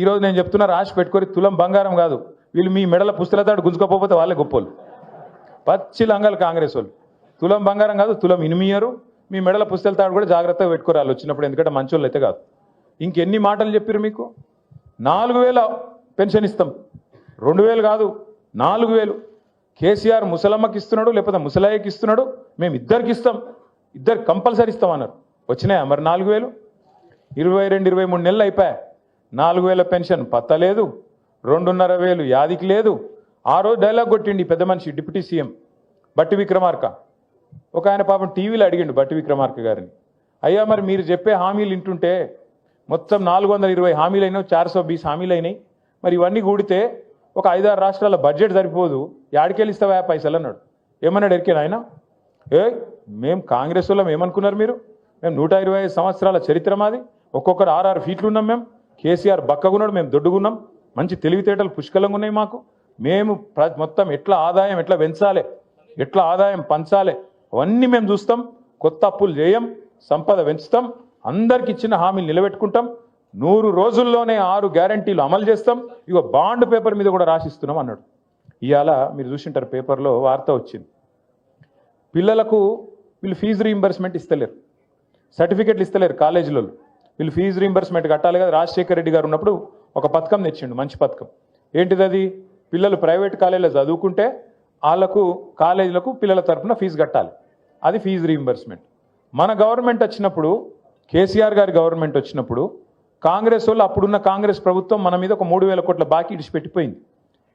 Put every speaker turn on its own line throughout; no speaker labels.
ఈరోజు నేను చెప్తున్నా రాసి పెట్టుకొని తులం బంగారం కాదు. వీళ్ళు మీ మెడల పుస్తలతాడు గుంజుకోపోతే వాళ్ళే గొప్పోళ్ళు పచ్చి లంగాలు కాంగ్రెస్ వాళ్ళు. తులం బంగారం కాదు తులం ఇనిమియరు. మీ మెడల పుస్తలతాడు కూడా జాగ్రత్తగా పెట్టుకోరాలి వచ్చినప్పుడు ఎందుకంటే మంచోళ్ళు అయితే కాదు. ఇంకెన్ని మాటలు చెప్పారు మీకు? నాలుగు వేల పెన్షన్ ఇస్తాం. రెండు వేలు కాదు నాలుగు వేలు. కేసీఆర్ ముసలమ్మకి ఇస్తున్నాడు లేకపోతే ముసలాయికి ఇస్తున్నాడు. మేము ఇద్దరికి ఇస్తాం. ఇద్దరు కంపల్సరీ ఇస్తాం అన్నారు. వచ్చినాయా మరి నాలుగు వేలు? ఇరవై రెండు ఇరవై మూడు నెలలు అయిపోయా నాలుగు వేల పెన్షన్ పత్తలేదు రెండున్నర వేలు యాదికి లేదు. ఆ రోజు డైలాగ్ కొట్టిండి పెద్ద మనిషి డిప్యూటీ సీఎం బట్టి విక్రమార్క. ఒక ఆయన పాపం టీవీలో అడిగిండు బట్టి విక్రమార్క గారిని. అయ్యా మరి మీరు చెప్పే హామీలు వింటుంటే మొత్తం నాలుగు వందల ఇరవై హామీలు అయినాయి చార్ సో బీస్ హామీలు అయినాయి మరి ఇవన్నీ కూడితే ఒక ఐదారు రాష్ట్రాల బడ్జెట్ సరిపోదు. యాడికెళ్ళిస్తావా పైసలు అన్నాడు. ఏమన్నాడు ఎరికేనా ఆయన ఏ మేము కాంగ్రెస్ వాళ్ళం ఏమనుకున్నారు మీరు? మేము నూట ఇరవై ఐదు సంవత్సరాల చరిత్ర మాది. ఒక్కొక్కరు ఆరు ఫీట్లు ఉన్నాం మేము కేసీఆర్ బక్కగున్నాడు మేము దొడ్డుగున్నాం. మంచి తెలివితేటలు పుష్కలంగా ఉన్నాయి మాకు. మేము ప్ర- మొత్తం ఎట్లా ఆదాయం ఎట్లా పెంచాలి ఎట్లా ఆదాయం పంచాలి అవన్నీ మేము చూస్తాం. కొత్త అప్పులు చేయం సంపద పెంచుతాం. అందరికి ఇచ్చిన హామీలు నిలబెట్టుకుంటాం. నూరు రోజుల్లోనే ఆరు గ్యారంటీలు అమలు చేస్తాం. ఇగో బాండ్ పేపర్ మీద కూడా రాసిస్తున్నాం అన్నాడు. ఇవాళ మీరు చూసింటారు పేపర్లో వార్త వచ్చింది. పిల్లలకు వీళ్ళు ఫీజు రీయింబర్స్మెంట్ ఇస్తలేరు. సర్టిఫికెట్లు ఇస్తలేరు కాలేజీలలో వీళ్ళు ఫీజు రీంబర్స్మెంట్ కట్టాలి కదా. రాజశేఖర రెడ్డి గారు ఉన్నప్పుడు ఒక పథకం తెచ్చిండు మంచి పథకం. ఏంటిది అది? పిల్లలు ప్రైవేట్ కాలేజీలో చదువుకుంటే వాళ్ళకు కాలేజీలకు పిల్లల తరఫున ఫీజు కట్టాలి. అది ఫీజు రీయింబర్స్మెంట్ మన గవర్నమెంట్ వచ్చినప్పుడు కేసీఆర్ గారి గవర్నమెంట్ వచ్చినప్పుడు కాంగ్రెస్ వాళ్ళు అప్పుడున్న కాంగ్రెస్ ప్రభుత్వం మన మీద ఒక మూడు వేల కోట్ల బాకీ ఇడిచిపెట్టిపోయింది.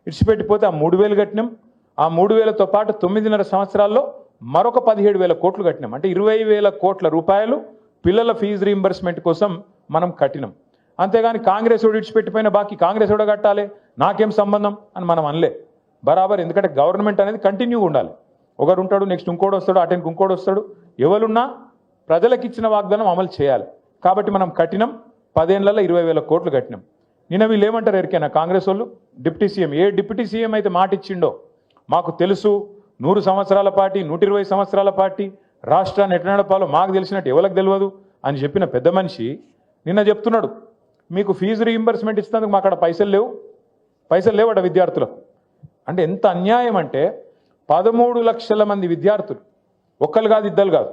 ఇడిచిపెట్టిపోతే ఆ మూడు వేలు కట్టినాం. ఆ మూడు వేలతో పాటు తొమ్మిదిన్నర సంవత్సరాల్లో మరొక పదిహేడు వేల కోట్లు కట్టినాం. అంటే ఇరవై వేల కోట్ల రూపాయలు పిల్లల ఫీజు రీయింబర్స్మెంట్ కోసం మనం కట్టినాం. అంతేగాని కాంగ్రెస్ విడిచిపెట్టిపోయిన బాకీ కాంగ్రెస్ కూడా కట్టాలి. నాకేం సంబంధం అని మనం అనలే. బరాబర్ ఎందుకంటే గవర్నమెంట్ అనేది కంటిన్యూగా ఉండాలి. ఒకరు ఉంటాడు నెక్స్ట్ ఇంకోటి వస్తాడు అటెండ్కి ఇంకోటి వస్తాడు. ఎవరున్నా ప్రజలకు ఇచ్చిన వాగ్దానం అమలు చేయాలి. కాబట్టి మనం కట్టినాం. పదేళ్ళలో ఇరవై వేల కోట్లు కట్టినాం. నిన్న వీళ్ళు ఏమంటారు ఎరికైనా? కాంగ్రెస్ వాళ్ళు డిప్యూటీ సీఎం. ఏ డిప్యూటీ సీఎం అయితే మాట ఇచ్చిండో? మాకు తెలుసు నూరు సంవత్సరాల పార్టీ నూట ఇరవై సంవత్సరాల పార్టీ. రాష్ట్రాన్ని ఎట్లా నడపాలో మాకు తెలిసినట్టు ఎవరికి తెలియదు అని చెప్పిన పెద్ద మనిషి నిన్న చెప్తున్నాడు మీకు ఫీజు రీయింబర్స్మెంట్ ఇస్తున్నందుకు మా అక్కడ పైసలు లేవు. పైసలు లేవట విద్యార్థులకు. అంటే ఎంత అన్యాయం అంటే పదమూడు లక్షల మంది విద్యార్థులు ఒక్కరు కాదు ఇద్దరు కాదు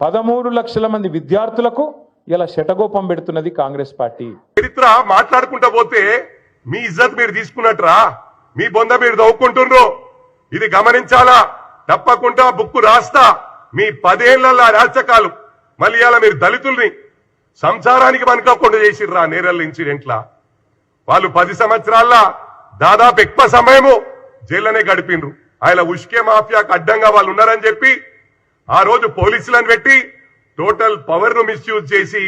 పదమూడు లక్షల మంది విద్యార్థులకు ఇలా శటగోపం పెడుతున్నది కాంగ్రెస్ పార్టీ.
చరిత్ర మాట్లాడుకుంటా పోతే మీ ఇజ్జత్ మీరు తీసుకున్నట్రా? మీ బొంద మీరు దవ్వుకుంటుండ్రు ఇది గమనించాలా? తప్పకుండా బుక్కు రాస్తా. మీ పదేళ్ళ రాచకాలు మళ్ళీ ఇలా మీరు దళితుల్ని సంసారానికి మనకోకుండా చేసిర్రా నేరల్ ఇన్సిడెంట్లా. వాళ్ళు పది సంవత్సరాల దాదాపు ఎక్కువ సమయము జైల్లోనే గడిపిండ్రు ఆయన ఉష్కే మాఫియాకు అడ్డంగా వాళ్ళు ఉన్నారని చెప్పి ఆ రోజు పోలీసులను పెట్టి టోటల్ పవర్ను మిస్యూజ్ చేసి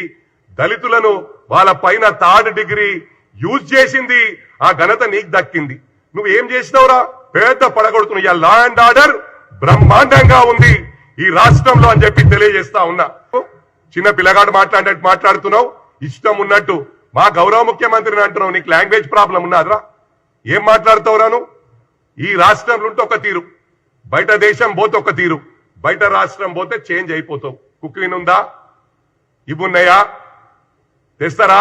దళితులను వాళ్ళ పైన థర్డ్ డిగ్రీ యూజ్ చేసింది. ఆ ఘనత నీకు దక్కింది. నువ్వు ఏం చేసినావురా? పేద పడగొడుతున్నావు ఇవాళ లా అండ్ ఆర్డర్ బ్రహ్మాండంగా ఉంది. ఈ రాష్ట్రంలో అని చెప్పి తెలియజేస్తా ఉన్నా. చిన్న పిల్లగాడు మాట్లాడినట్టు మాట్లాడుతున్నావు. ఇష్టం ఉన్నట్టు మా గౌరవ ముఖ్యమంత్రిని అంటున్నావు. నీకు లాంగ్వేజ్ ప్రాబ్లం ఉన్నదిరా. ఏం మాట్లాడుతావు నువ్వు? ఈ రాష్ట్రంలో ఉంటే ఒక తీరు. బయట దేశం పోతే ఒక తీరు. బయట రాష్ట్రం పోతే చేంజ్ అయిపోతావు. కుక్లీన్ ఉందా ఇవున్నాయా తెస్తారా?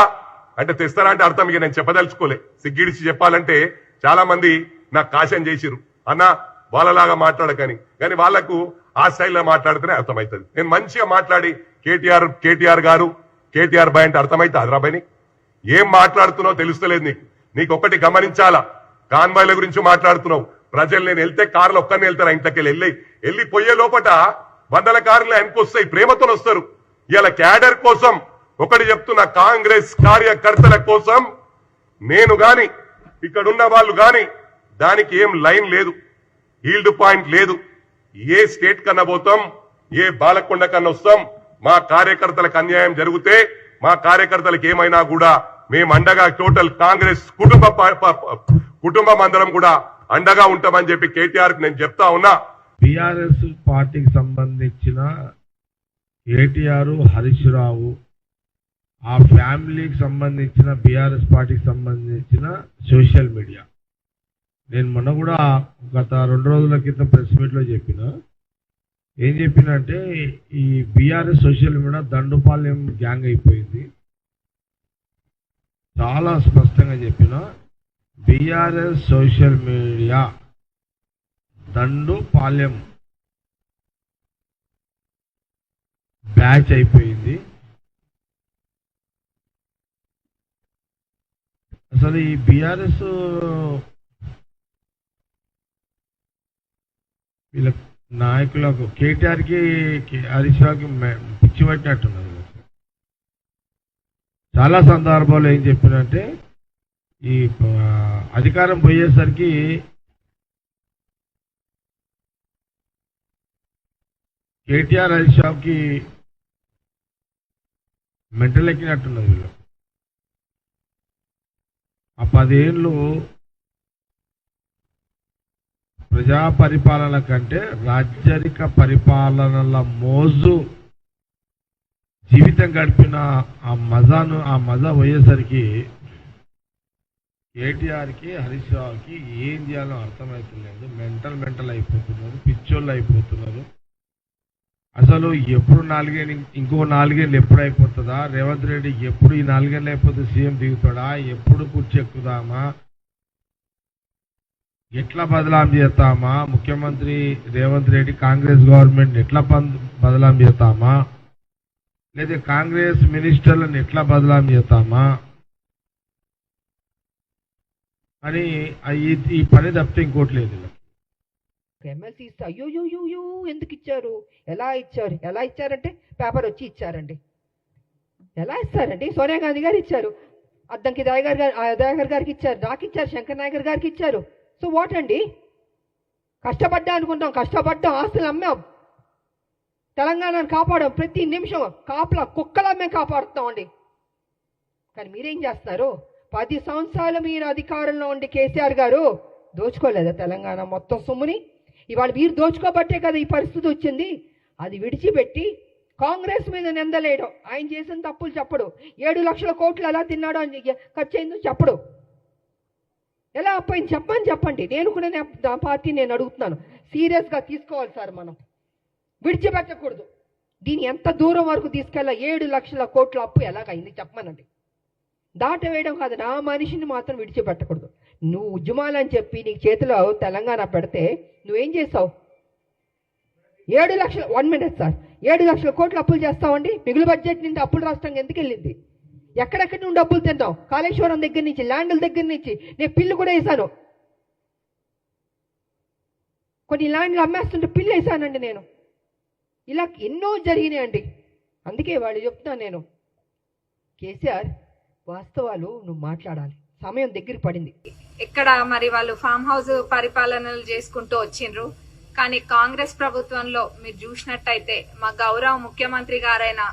అంటే తెస్తారా అంటే అర్థం ఇక నేను చెప్పదలుచుకోలే. సిగ్గిడిచి చెప్పాలంటే చాలా మంది నాకు కాశం చేసిరు అన్న వాళ్ళలాగా మాట్లాడకని. కానీ వాళ్ళకు ఆ స్టైల్లో మాట్లాడితేనే అర్థమవుతుంది నేను మంచిగా మాట్లాడి కేటీఆర్ కేటీఆర్ గారు కేటీఆర్ బాయ్ అంటే అర్థమైతే అదరాబాయ్ ఏం మాట్లాడుతున్నావు తెలుస్తలేదు నీకు. నీకు ఒకటి గమనించాలా? కాన్వాయ్ల గురించి మాట్లాడుతున్నావు. ప్రజలు నేను వెళ్తే కార్లు ఒక్కరిని వెళ్తారు ఇంతకెళ్ళి వెళ్ళి. వెళ్ళి పోయే లోపట వందల కార్లు వెనక్కి వస్తాయి ప్రేమతో వస్తారు. ఇలా క్యాడర్ కోసం ఒకటి చెప్తున్న కాంగ్రెస్ కార్యకర్తల కోసం నేను గాని ఇక్కడున్న వాళ్ళు గాని దానికి ఏం లైన్ లేదు. ఈల్డ్ పాయింట్ లేదు. ఏ స్టేట్ కన్నా పోతాం ఏ బాలకొండ కన్నా వస్తాం మా కార్యకర్తలకు అన్యాయం జరిగితే మా కార్యకర్తలకు ఏమైనా కూడా మేము అండగా టోటల్ కాంగ్రెస్ కుటుంబ ప- కుటుంబం అందరం కూడా అండగా ఉంటామని చెప్పి కేటీఆర్ నేను చెప్తా ఉన్నా.
బిఆర్ఎస్ పార్టీకి సంబంధించిన కేటీఆర్ హరీష్ రావు ఆ ఫ్యామిలీకి సంబంధించిన బీఆర్ఎస్ పార్టీకి సంబంధించిన సోషల్ మీడియా. నేను మొన్న కూడా గత రెండు రోజుల క్రితం ప్రెస్ మీట్లో చెప్పిన. ఏం చెప్పినంటే ఈ BRS social media Dandupalyam gang అయిపోయింది. చాలా స్పష్టంగా చెప్పిన BRS social media Dandupalyam batch అయిపోయింది. అసలు ఈ బీఆర్ఎస్ వీళ్ళ నాయకులకు కేటీఆర్కి హరీష్రావుకి పిచ్చి పట్టినట్టున్నది చాలా సందర్భాలు ఏం చెప్పినంటే ఈ అధికారం పోయేసరికి కేటీఆర్ హరీష్ రావుకి మెంటల్ ఎక్కినట్టున్నది వీళ్ళు. ఆ పదేళ్ళు ప్రజా పరిపాలన కంటే రాజ్యరిక పరిపాలనల మోజు జీవితం గడిపిన ఆ మజాను ఆ మజా పోయేసరికి కేటీఆర్కి హరీష్ రావుకి ఏం చేయాలో అర్థమవుతలేదు మెంటల్ మెంటల్ అయిపోతున్నారు పిచ్చోళ్ళు అయిపోతున్నారు. అసలు ఎప్పుడు నాలుగేళ్ళు ఇంకో నాలుగేళ్ళు ఎప్పుడు అయిపోతుందా? రేవంత్ రెడ్డి ఎప్పుడు ఈ నాలుగేళ్ళు అయిపోతే సీఎం దిగుతాడా? ఎప్పుడు కుర్చీ ఎక్కుదామా ఎట్లా బదలాం చేస్తామా? ముఖ్యమంత్రి రేవంత్ రెడ్డి కాంగ్రెస్ గవర్నమెంట్ ఎట్లా పం- బదలాం చేస్తామా? లేదా కాంగ్రెస్ మినిస్టర్లను ఎట్లా బదలాం చేస్తామా? అని ఈ- పని తప్పితే ఇంకోటి లేదు
ఎమ్మెల్సీ ఇస్తే అయ్యో యో ఎందుకు ఇచ్చారు? ఎలా ఇచ్చారు? ఎలా ఇచ్చారంటే పేపర్ వచ్చి ఇచ్చారండి. ఎలా ఇస్తారండి? సోనియా గాంధీ గారు ఇచ్చారు. అద్దంకి దయాగర్ గారు ఆ దయాగర్ గారికి ఇచ్చారు. నాకు ఇచ్చారు. శంకర్ నాయకర్ గారికి ఇచ్చారు. సో వాట్ అండి? కష్టపడ్డా అనుకుంటాం కష్టపడ్డాం ఆస్తులు అమ్మాం. తెలంగాణను కాపాడాం ప్రతి నిమిషం. కాపలా కుక్కలా మేము కాపాడుతామండి కానీ మీరేం చేస్తున్నారు? పది సంవత్సరాలు మీరు అధికారంలో ఉండి కేసీఆర్ గారు దోచుకోలేదా తెలంగాణ మొత్తం సొమ్ముని? ఇవాళ మీరు దోచుకోబట్టే కదా ఈ పరిస్థితి వచ్చింది. అది విడిచిపెట్టి కాంగ్రెస్ మీద నిందలేయడం. ఆయన చేసిన తప్పులు చెప్పడు. ఏడు లక్షల కోట్లు ఎలా తిన్నాడో అని ఖర్చు అయిందో చెప్పడు. ఎలా అప్పయింది చెప్పని చెప్పండి. నేను కూడా నా- పార్టీ నేను అడుగుతున్నాను. సీరియస్గా తీసుకోవాలి సార్ మనం. విడిచిపెట్టకూడదు. దీన్ని ఎంత దూరం వరకు తీసుకెళ్ళా? ఏడు లక్షల కోట్ల అప్పు ఎలాగైంది? చెప్పమనండి. దాట వేయడం కాదు. నా మనిషిని మాత్రం విడిచిపెట్టకూడదు. నువ్వు ఉద్యమాలని చెప్పి నీకు చేతిలో తెలంగాణ పెడితే నువ్వేం చేసావు ఏడు లక్షల వన్ మినిట్ సార్. ఏడు లక్షల కోట్లు అప్పులు చేస్తామండి మిగులు బడ్జెట్ నుండి అప్పులు రాష్ట్రంగా ఎందుకు వెళ్ళింది? ఎక్కడెక్కడి నుండి డబ్బులు తింటావు కాళేశ్వరం దగ్గర నుంచి ల్యాండ్ల దగ్గర నుంచి. నేను పిల్లు కూడా వేశాను. కొన్ని ల్యాండ్లు అమ్మేస్తుంటే పిల్లు వేశానండి నేను. ఇలా ఎన్నో జరిగినాయండి. అందుకే వాళ్ళు చెప్తున్నాను నేను. కేసీఆర్ వాస్తవాలు నువ్వు మాట్లాడాలి. సమయం దగ్గర పడింది.
ఇక్కడ మరి వాళ్ళు ఫామ్ హౌస్ పరిపాలనలు చేసుకుంటూ వచ్చిండ్రు. కానీ కాంగ్రెస్ ప్రభుత్వంలో మీరు చూసినట్టయితే మా గౌరవ ముఖ్యమంత్రి గారైన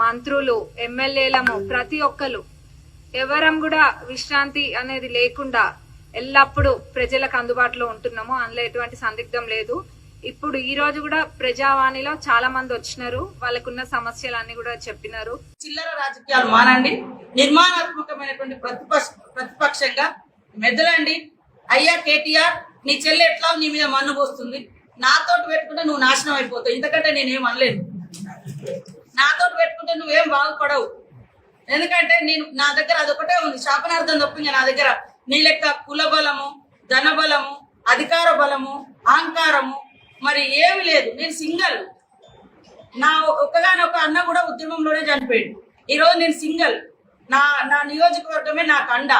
మంత్రులు ఎమ్మెల్యేలము ప్రతి ఒక్కరు. ఎవరం కూడా విశ్రాంతి అనేది లేకుండా ఎల్లప్పుడూ ప్రజలకు అందుబాటులో ఉంటున్నాము. అందులో ఎటువంటి సందిగ్ధం లేదు. ఇప్పుడు ఈ రోజు కూడా ప్రజావాణిలో చాలా మంది వచ్చినారు. వాళ్ళకున్న సమస్యలన్నీ కూడా చెప్పినారు.
చిల్లర రాజకీయాలు మానండి. నిర్మాణాత్మకమైనటువంటి ప్రతిపక్ష ప్రతిపక్షంగా మెదలండి. అయ్యా కేటీఆర్ నీ చెల్లె ఎట్లా నీ మీద మన్ను పోస్తుంది? నాతో పెట్టుకుంటే నువ్వు నాశనం అయిపోతావు. ఇంతకంటే నేనేం అనలేదు నాతో పెట్టుకుంటే నువ్వేం బాగుపడవు. ఎందుకంటే నేను నా దగ్గర అదొకటే ఉంది. శాపనార్థం తప్పింది నా దగ్గర. నీ లెక్క కుల బలము ధన బలము అధికార బలము అహంకారము మరి ఏమి లేదు. నేను సింగల్. నా ఒక్కగానొక్క అన్న కూడా ఉద్యమంలోనే చనిపోయాడు. ఈ రోజు నేను సింగల్. నా నా నియోజకవర్గమే నాకు అండ.